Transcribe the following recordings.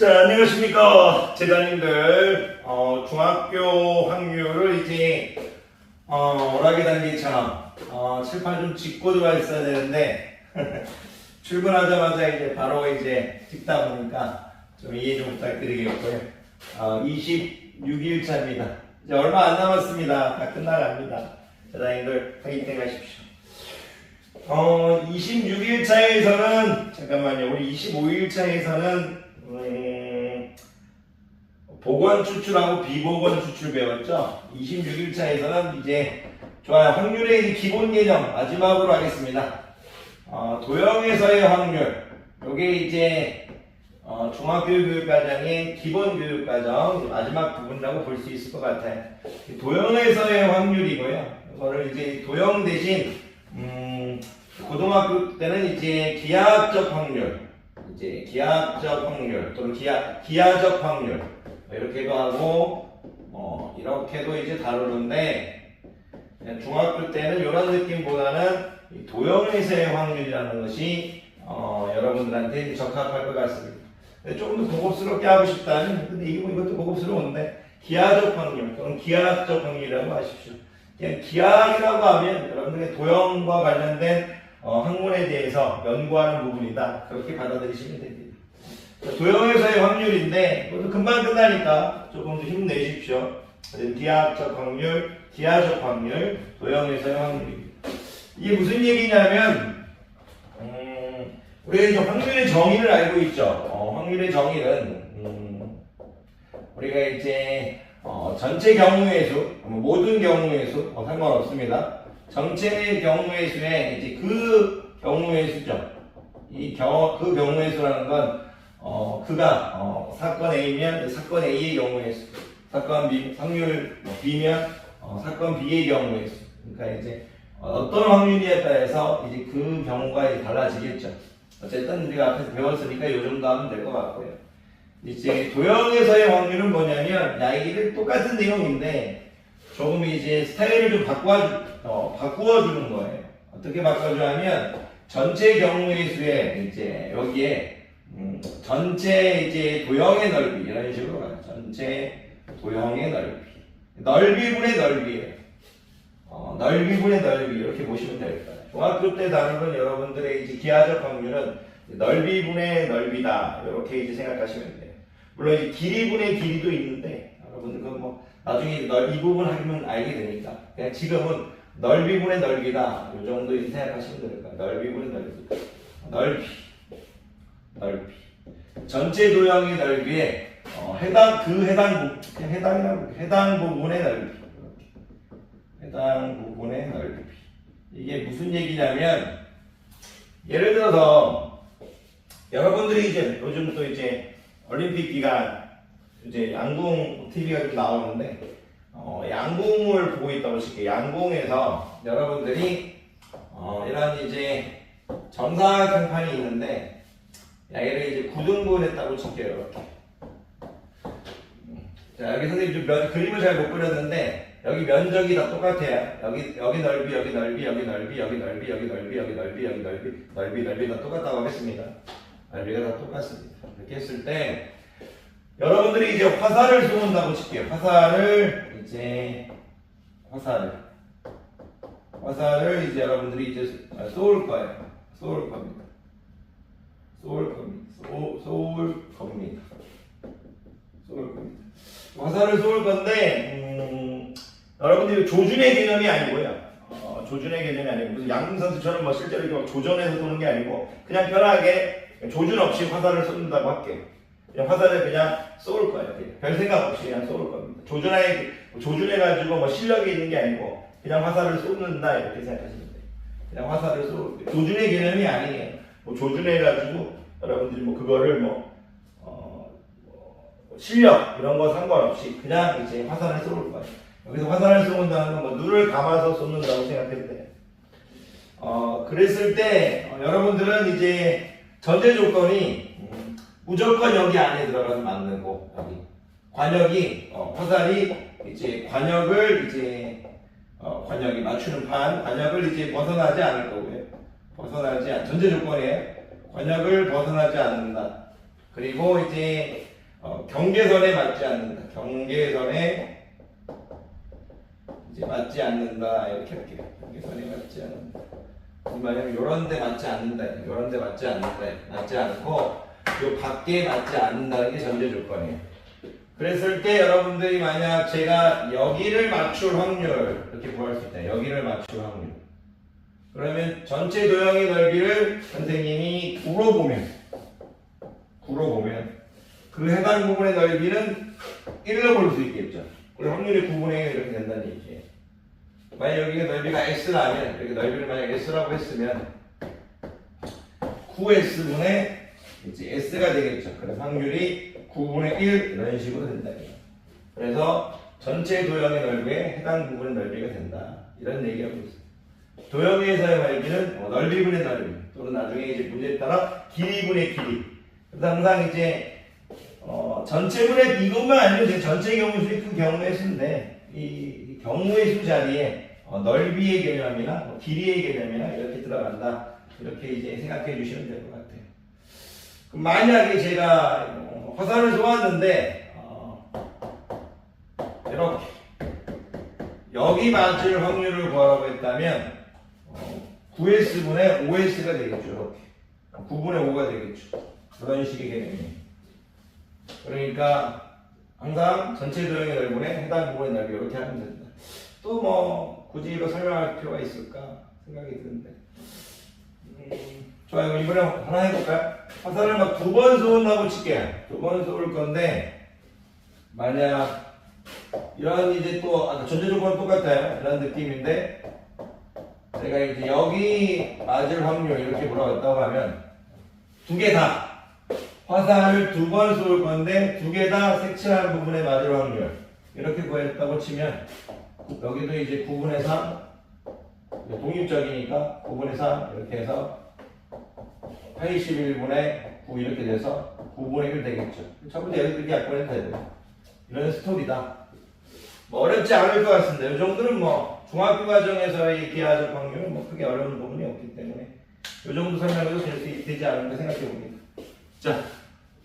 자, 안녕하십니까. 재단님들, 어, 중학교 확률을 이제, 어, 오락의 단계처럼, 어, 칠판 좀 짚고 들어와 있어야 되는데, 출근하자마자 이제 바로 이제 찍다 보니까 좀 이해 좀 부탁드리겠고요. 어, 26일 차입니다. 이제 얼마 안 남았습니다. 다 끝나갑니다. 재단님들 화이팅 하십시오. 어, 26일 차에서는, 잠깐만요. 우리 25일 차에서는, 음, 보건 추출하고 비보건 추출 배웠죠? 26일 차에서는 이제, 좋아요. 확률의 기본 개념 마지막으로 하겠습니다. 어, 도형에서의 확률. 요게 이제, 어, 중학교 교육과정의 기본 교육과정 마지막 부분이라고 볼 수 있을 것 같아요. 도형에서의 확률이고요. 이거를 이제 도형 대신, 음, 고등학교 때는 이제 기하학적 확률, 이제 기하학적 확률 또는 기하 기하적 확률 뭐 이렇게도 하고 뭐 이렇게도 이제 다루는데 중학교 때는 이런 느낌보다는 이 도형에서의 확률이라는 것이 어, 여러분들한테 적합할 것 같습니다. 조금 더 고급스럽게 하고 싶다면 근데 이거 이것도 고급스러운데 기하적 확률 또는 기하학적 확률이라고 하십시오. 그냥 기하학이라고 하면 여러분들의 도형과 관련된 어, 학문에 대해서 연구하는 부분이다. 그렇게 받아들이시면 됩니다. 자, 도형에서의 확률인데, 그것도 금방 끝나니까 조금 더 힘내십시오. 기하학적 확률, 기하적 확률, 도형에서의 확률입니다. 이게 무슨 얘기냐면, 음, 우리가 이제 확률의 정의를 알고 있죠. 어, 확률의 정의는, 음, 우리가 이제, 어, 전체 경우의 수, 뭐 모든 경우의 수, 어, 상관없습니다. 전체 경우의 수에 이제 그 경우의 수죠. 이 경우 그 경우의 수라는 건 어, 그가 어, 사건 A면 사건 A의 경우의 수, 사건 B 확률 뭐 B면 어, 사건 B의 경우의 수. 그러니까 이제 어떤 확률이에 따라서 이제 그 경우가 이제 달라지겠죠. 어쨌든 우리가 앞에서 배웠으니까 이 정도 하면 될 것 같고요. 이제 도형에서의 확률은 뭐냐면 야 이게 똑같은 내용인데 조금 이제 스타일을 좀 바꿔 어, 바꾸어 주는 거예요. 어떻게 바꿔주냐면 전체 경우의 수에 이제 여기에 음, 전체 이제 도형의 넓이 이런 식으로 가요. 전체 도형의 넓이 넓이분의 넓이에요. 어, 넓이분의 넓이 이렇게 보시면 될 거예요. 중학교 때 다루는 여러분들의 이제 기하적 확률은 넓이분의 넓이다 이렇게 이제 생각하시면 돼요. 물론 이제 길이분의 길이도 있는데 여러분들 그건 뭐 나중에 넓, 이 부분 하면 알게 되니까 그냥 지금은 넓이분의 넓이다 이 정도 생각하시면 될 거예요. 넓이분의 넓이 넓이 넓이 전체 도형의 넓이에 어, 해당 그 해당 부 해당이라고. 해당 부분의 넓이. 해당 부분의 넓이 이게 무슨 얘기냐면 예를 들어서 여러분들이 이제 요즘 또 이제 올림픽 기간 이제 양궁 TV가 좀 나오는데 어, 양궁을 보고 있다고 칠게요. 양궁에서 여러분들이 어, 이런 이제 정사각형판이 있는데 야, 얘를 이제 9등분 했다고 칠게요. 자, 여기 선생님 좀 면, 그림을 잘 못 그렸는데 여기 면적이 다 똑같아요. 여기 여기 넓이, 여기 넓이, 여기 넓이, 여기 넓이, 여기 넓이, 여기 넓이, 여기 넓이, 넓이, 넓이 다 똑같다고 하겠습니다. 넓이가 다 똑같습니다. 이렇게 했을 때 여러분들이 이제 화살을 쏘는다고 칠게요. 화살을 이제 화살을 화살을 이제 여러분들이 이제 쏠 거예요. 쏠 겁니다. 쏠 겁니다. 쏘, 쏠 겁니다. 쏠 겁니다. 화살을 쏠 건데 음, 여러분들이 조준의 개념이 아니고요. 어, 조준의 개념이 아니고 무슨 양궁 선수처럼 뭐 실제로 이렇게 막 조전해서 쏘는 게 아니고 그냥 편하게 조준 없이 화살을 쏜다고 할게요. 그냥 화살을 그냥 쏠 거예요. 그냥. 별 생각 없이 그냥 쏠 겁니다. 조준해 조준해 가지고 뭐 실력이 있는 게 아니고 그냥 화살을 쏘는다 이렇게 생각하시면 돼요. 그냥 화살을 쏘 조준의 개념이 아니에요. 뭐 조준해가지고 여러분들이 뭐 그거를 뭐, 어, 뭐 실력 이런 거 상관없이 그냥 이제 화살을 쏘는 거예요. 여기서 화살을 쏘는다는 건 뭐 눈을 감아서 쏘는다고 생각해도 돼요. 어, 그랬을 때 어, 여러분들은 이제 전제 조건이 음, 무조건 여기 안에 들어가서 맞는 거 여기 관역이 어, 화살이 이제 관역을 이제 어, 관역이 맞추는 판 관역을 이제 벗어나지 않을 거고요. 벗어나지 않 전제 조건이에요. 관역을 벗어나지 않는다. 그리고 이제 어, 경계선에 맞지 않는다. 경계선에 이제 맞지 않는다 이렇게 할게요. 경계선에 맞지 않는다. 무슨 말이냐면 요런 데 맞지 않는다. 요런 데 맞지 않는다. 맞지 않고 요 밖에 맞지 않는다는 게 전제 조건이에요. 그랬을 때 여러분들이 만약 제가 여기를 맞출 확률 이렇게 구할 수 있다. 여기를 맞출 확률. 그러면 전체 도형의 넓이를 선생님이 구로 보면 구로 보면 그 해당 부분의 넓이는 1로 볼 수 있겠죠. 그럼 확률이 9분의 1 이렇게 된다는 얘기예요. 만약 여기가 넓이가 S라면 여기 넓이를 만약 S라고 했으면 9S분의 이제 S가 되겠죠. 그래서 확률이 9분의 1 이런 식으로 된다. 그래서 전체 도형의 넓이에 해당 부분의 넓이가 된다. 이런 얘기하고 있어요. 도형에서의 넓이는 어, 넓이분의 넓이 또는 나중에 이제 문제에 따라 길이분의 길이. 그래서 항상 이제 어, 전체분의 이것만 아니면 이제 전체 경우 그 경우의 수인데 이, 이 경우의 수 자리에 어, 넓이의 개념이나 뭐 길이의 개념이나 이렇게 들어간다. 이렇게 이제 생각해 주시면 될 것 같아요. 그럼 만약에 제가 어, 화살을 쏘았는데 어, 이렇게 여기 맞을 확률을 구하라고 했다면 어, 9S분의 5S가 되겠죠. 이렇게 9분의 5가 되겠죠. 그런 식의 개념이에요. 그러니까 항상 전체 도형의 넓이에 해당 부분의 넓이 이렇게 하면 된다. 또 뭐 굳이 이거 설명할 필요가 있을까 생각이 드는데. 음, 좋아요. 그럼 이번에 하나 해볼까요? 화살을 막 두 번 쏘는다고 칠게요. 두 번 쏠 건데 만약 이런 이제 또 아까 전제 조건 똑같아요. 이런 느낌인데 제가 이제 여기 맞을 확률 이렇게 물어봤다고 하면 두 개 다 화살을 두 번 쏠 건데 두 개 다 색칠한 부분에 맞을 확률 이렇게 구했다고 치면 여기도 이제 9분의 3 독립적이니까 9분의 3 이렇게 해서 81분의 9 이렇게 돼서 9분의 1 되겠죠. 첫 번째 여기 이렇게 약분해도 되고 이런 스토리다. 뭐 어렵지 않을 것 같습니다. 이 정도는 뭐 중학교 과정에서의 기하적 확률은 뭐 크게 어려운 부분이 없기 때문에 이 정도 설명해도 될 수 되지 않을까 생각해 봅니다. 자,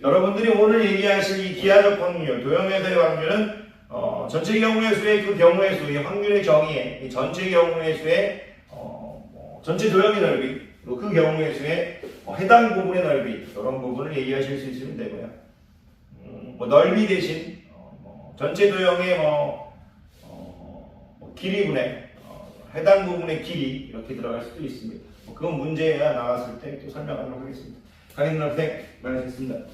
여러분들이 오늘 얘기하실 이 기하적 확률, 도형에서의 확률은 어, 전체 경우의 수의 그 경우의 수, 이 확률의 정의에 이 전체 경우의 수의 어, 뭐 전체 도형의 넓이, 그리고 그 경우의 수의 어, 해당 부분의 넓이 이런 부분을 얘기하실 수 있으면 되고요. 음, 뭐 넓이 대신 어, 뭐 전체 도형의 뭐 길이분의 어, 해당 부분의 길이 이렇게 들어갈 수도 있습니다. 뭐 그건 문제가 나왔을 때 또 설명하도록 하겠습니다. 강인 학생 많으셨습니다.